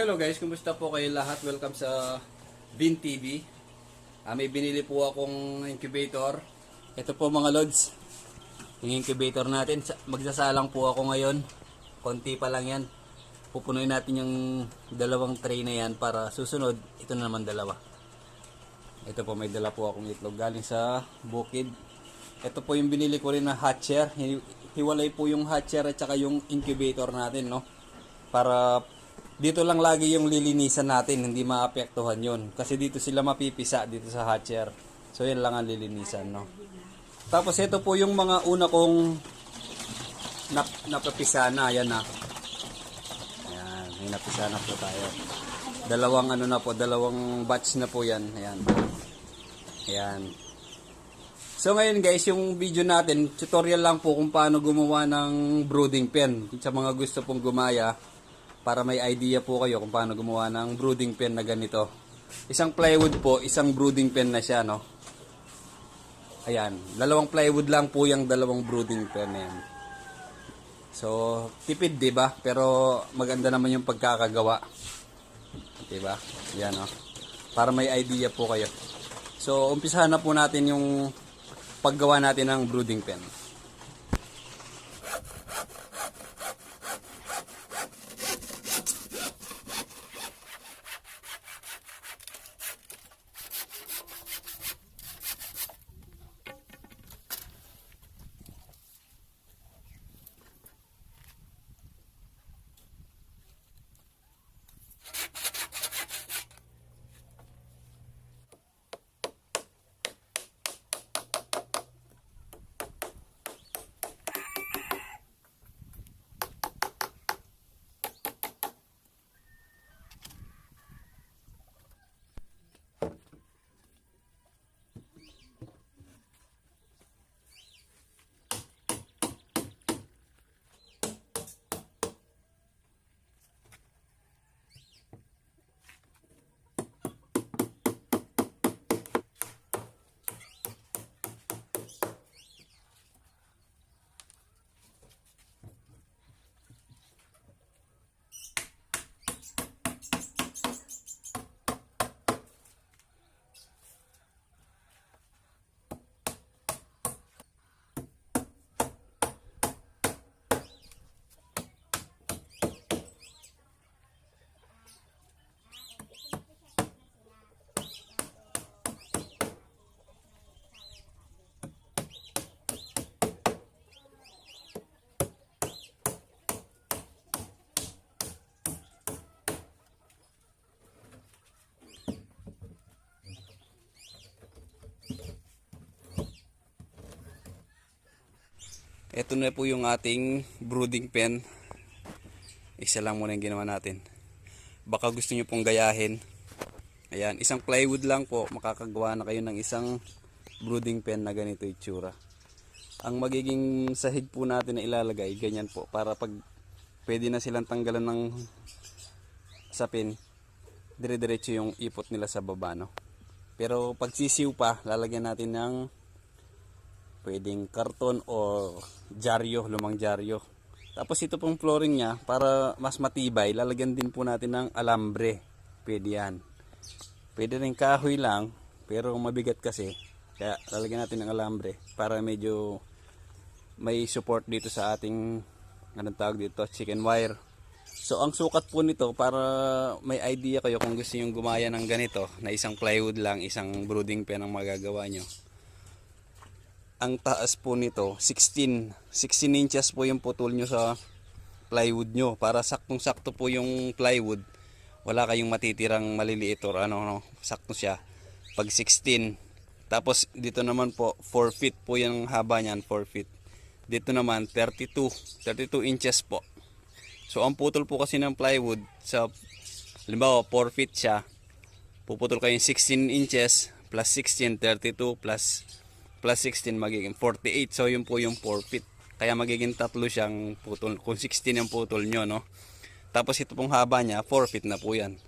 Hello guys, kumusta po kayo lahat? Welcome sa Bin TV. Ah, may binili po akong incubator. Ito po mga lods. Yung incubator natin, Sa- magsasalang po ako ngayon. Konti pa lang yan. Pupunuin natin yung dalawang tray na yan para susunod, ito na naman dalawa. Ito po, may dala po akong itlog galing sa bukid. Ito po yung binili ko rin na hatcher. Hi- Hiwalay po yung hatcher at saka yung incubator natin, no? Para dito lang lagi yung lilinisan natin, hindi maapektuhan yon Kasi dito sila mapipisa, dito sa hatcher. So, yan lang ang lilinisan, no? Tapos, ito po yung mga una kong nap napapisa na, yan na. Ayan, may napisa na po tayo. Dalawang ano na po, dalawang batch na po yan. Ayan. Ayan. So ngayon guys, yung video natin, tutorial lang po kung paano gumawa ng brooding pen. Sa mga gusto pong gumaya, para may idea po kayo kung paano gumawa ng brooding pen na ganito. Isang plywood po, isang brooding pen na siya, no? Ayan, dalawang plywood lang po yung dalawang brooding pen na yan. So, tipid, 'di ba? Pero maganda naman yung pagkakagawa. 'Di ba? Yan, oh. Para may idea po kayo. So, umpisahan na po natin yung paggawa natin ng brooding pen. Ito na po yung ating brooding pen. Isa lang muna yung ginawa natin. Baka gusto nyo pong gayahin. Ayan, isang plywood lang po, makakagawa na kayo ng isang brooding pen na ganito itsura. Ang magiging sahig po natin na ilalagay, ganyan po, para pag pwede na silang tanggalan ng sapin, dire-diretso yung ipot nila sa baba, no? Pero pag sisiw pa, lalagyan natin ng pwedeng karton o dyaryo, lumang dyaryo. Tapos ito pong flooring niya, para mas matibay, lalagyan din po natin ng alambre. Pwede yan. Pwede rin kahoy lang, pero mabigat kasi. Kaya lalagyan natin ng alambre para medyo may support dito sa ating anong tawag dito, chicken wire. So ang sukat po nito para may idea kayo kung gusto yung gumaya ng ganito na isang plywood lang, isang brooding pen ang magagawa nyo ang taas po nito 16 16 inches po yung putol nyo sa plywood nyo. Para saktong sakto po yung plywood wala kayong matitirang maliliit or ano no sakto siya. Pag 16 tapos dito naman po 4 feet po yung haba niyan 4 feet. Dito naman 32 32 inches po. So ang putol po kasi ng plywood sa halimbawa 4 feet siya puputol kayo 16 inches plus 16 32 plus plus 16 magiging 48. So yun po yung 4 feet. Kaya magiging tatlo siyang putol. Kung 16 yung putol nyo, no? Tapos ito pong haba niya, 4 feet na po yan.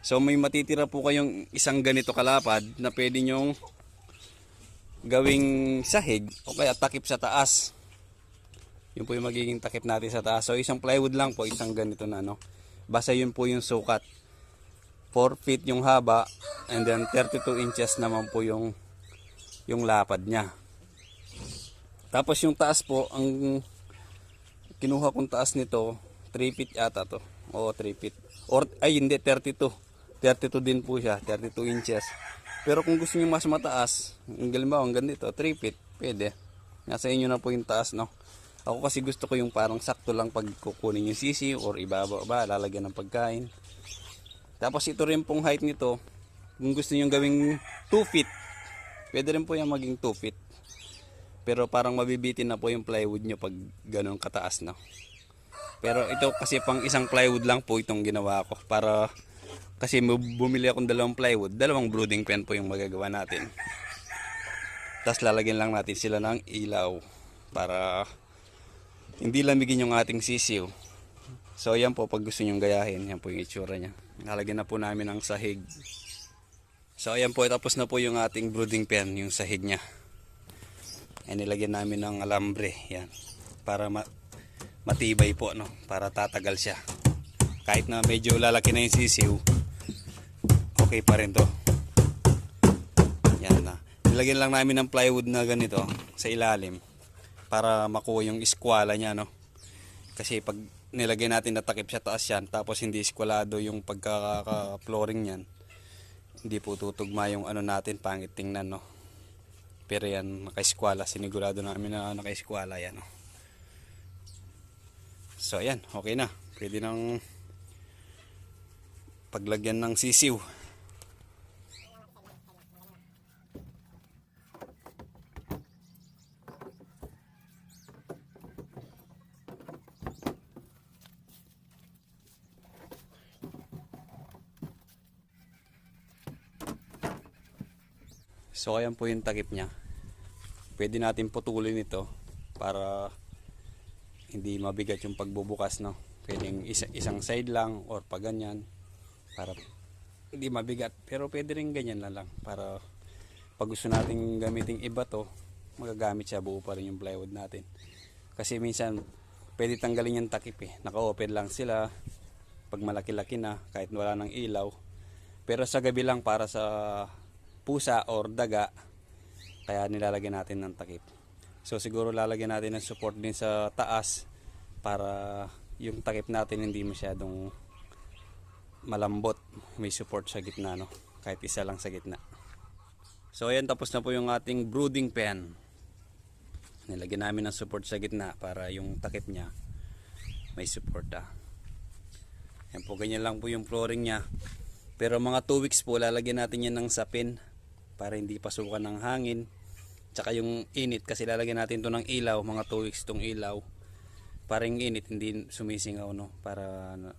So may matitira po kayong isang ganito kalapad na pwede nyong gawing sahig o kaya takip sa taas. Yun po yung magiging takip natin sa taas. So isang plywood lang po, isang ganito na no. Basta yun po yung sukat. 4 feet yung haba and then 32 inches naman po yung yung lapad niya. Tapos yung taas po, ang kinuha kong taas nito, 3 feet yata to. O 3 feet. Or, ay hindi, 32. 32 din po siya, 32 inches. Pero kung gusto niyo mas mataas, ang galimbawa ang ganito, 3 feet, pwede. Nasa inyo na po yung taas, no? Ako kasi gusto ko yung parang sakto lang pag kukunin yung sisi or ibaba ba, lalagyan ng pagkain. Tapos ito rin pong height nito, kung gusto niyo gawing 2 feet, pwede rin po yung maging 2 feet. Pero parang mabibitin na po yung plywood nyo pag ganun kataas na. Pero ito kasi pang isang plywood lang po itong ginawa ko. Para kasi bu- bumili akong dalawang plywood, dalawang brooding pen po yung magagawa natin. Tapos lalagyan lang natin sila ng ilaw para hindi lamigin yung ating sisiw. So yan po pag gusto nyong gayahin, yan po yung itsura niya. Lalagyan na po namin ng sahig. So ayan po, tapos na po yung ating brooding pen, yung sahig niya. Ayan, nilagyan namin ng alambre, yan. Para ma- matibay po, no? Para tatagal siya. Kahit na medyo lalaki na yung sisiw, okay pa rin to. Yan na. Nilagyan lang namin ng plywood na ganito sa ilalim para makuha yung iskwala niya, no? Kasi pag nilagay natin na takip sa taas yan, tapos hindi iskwalado yung pagkaka-flooring niyan, hindi po tutugma yung ano natin, pangit tingnan, no? Pero yan, nakaiskwala. Sinigurado namin na nakaiskwala yan. Oh. So, ayan. Okay na. Pwede nang paglagyan ng sisiw. So ayan po yung takip niya. Pwede natin putulin ito para hindi mabigat yung pagbubukas no. Pwedeng isa, isang side lang or pa ganyan para hindi mabigat. Pero pwede rin ganyan na lang para pag gusto nating gamitin iba to, magagamit siya buo pa rin yung plywood natin. Kasi minsan pwede tanggalin yung takip eh. Naka-open lang sila pag malaki-laki na kahit wala ng ilaw. Pero sa gabi lang para sa pusa or daga kaya nilalagyan natin ng takip. So siguro lalagyan natin ng support din sa taas para yung takip natin hindi masyadong malambot. May support sa gitna no? Kahit isa lang sa gitna. So ayan tapos na po yung ating brooding pen. Nilagyan namin ng support sa gitna para yung takip niya may support ah. Yan po ganyan lang po yung flooring niya. Pero mga 2 weeks po lalagyan natin yan ng sapin para hindi pasukan ng hangin. Tsaka yung init kasi lalagyan natin to ng ilaw, mga 2 weeks tong ilaw. Para yung init hindi sumisingaw no, para na-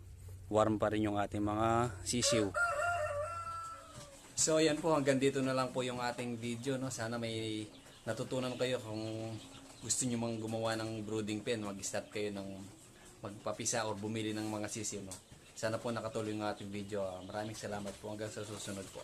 warm pa rin yung ating mga sisiw. So ayan po, hanggang dito na lang po yung ating video no. Sana may natutunan kayo kung gusto niyo mang gumawa ng brooding pen, mag-start kayo ng magpapisa or bumili ng mga sisiw no. Sana po nakatulong yung ating video. Maraming salamat po hanggang sa susunod po.